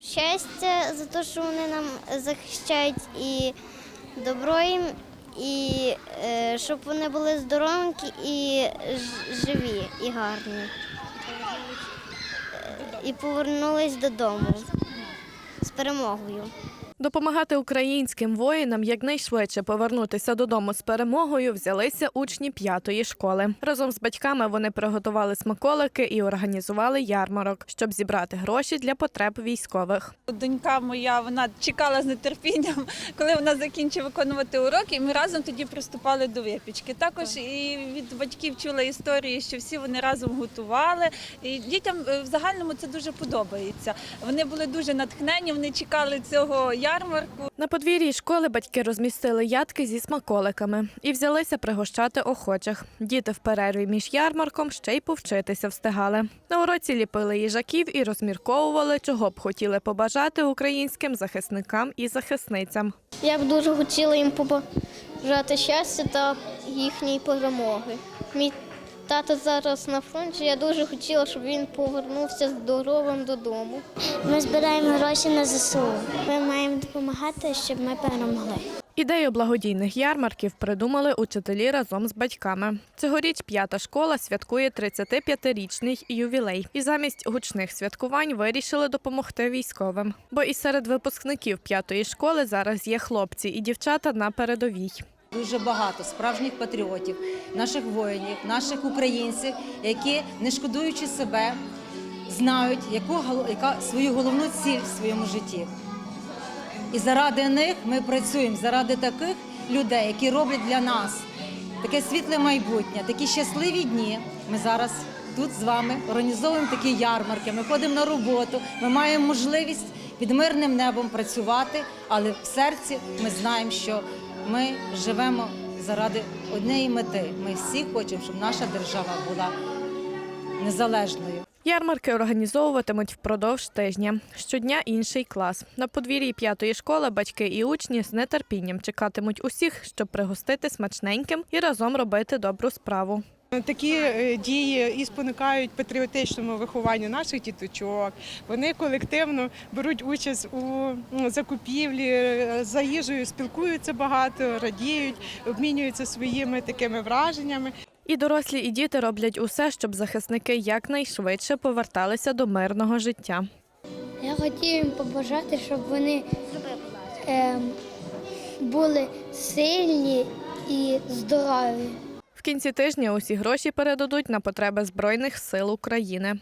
Щастя за те, що вони нам захищають і добро їм, і е, щоб вони були здоровенькі і живі, і гарні. Е, І повернулись додому з перемогою. Допомагати українським воїнам якнайшвидше повернутися додому з перемогою взялися учні п'ятої школи. Разом з батьками вони приготували смаколики і організували ярмарок, щоб зібрати гроші для потреб військових. Донька моя вона чекала з нетерпінням, коли вона закінчить виконувати уроки. І ми разом тоді приступали до випічки. Також і від батьків чула історії, що всі вони разом готували. І дітям е, в загальному це дуже подобається. Вони були дуже натхнені, вони чекали цього ярмарку. На подвір'ї школи батьки розмістили ядки зі смаколиками і взялися пригощати охочих. Діти в перерві між ярмарком ще й повчитися встигали. На уроці ліпили їжаків і розмірковували, чого б хотіли побажати українським захисникам і захисницям. Я б дуже хотіла їм побажати щастя та їхньої перемоги. Мій тато зараз на фронті. Я дуже хотіла, щоб він повернувся здоровим додому. Ми збираємо гроші на ЗСУ. Ми маємо допомагати, щоб ми перемогли. Ідею благодійних ярмарків придумали учителі разом з батьками. Цьогоріч п'ята школа святкує 35-річний ювілей, і замість гучних святкувань вирішили допомогти військовим. Бо і серед випускників п'ятої школи зараз є хлопці і дівчата на передовій. Дуже багато справжніх патріотів, наших воїнів, наших українців, які, не шкодуючи себе, знають, яку, яка свою головну ціль в своєму житті. І заради них ми працюємо, заради таких людей, які роблять для нас таке світле майбутнє, такі щасливі дні. Ми зараз тут з вами організовуємо такі ярмарки. Ми ходимо на роботу, ми маємо можливість під мирним небом працювати, але в серці ми знаємо, що ми живемо заради однієї мети. Ми всі хочемо, щоб наша держава була незалежною. Ярмарки організовуватимуть впродовж тижня. Щодня інший клас. На подвір'ї п'ятої школи батьки і учні з нетерпінням чекатимуть усіх, щоб пригостити смачненьким і разом робити добру справу. Такі е, дії і спонукають патріотичному вихованню наших діточок. Вони колективно беруть участь у закупівлі, е, за їжею спілкуються багато, радіють, обмінюються своїми такими враженнями. І дорослі, і діти роблять усе, щоб захисники якнайшвидше поверталися до мирного життя. Я хотів їм побажати, щоб вони ем, були сильні і здорові. В кінці тижня усі гроші передадуть на потреби Збройних сил України.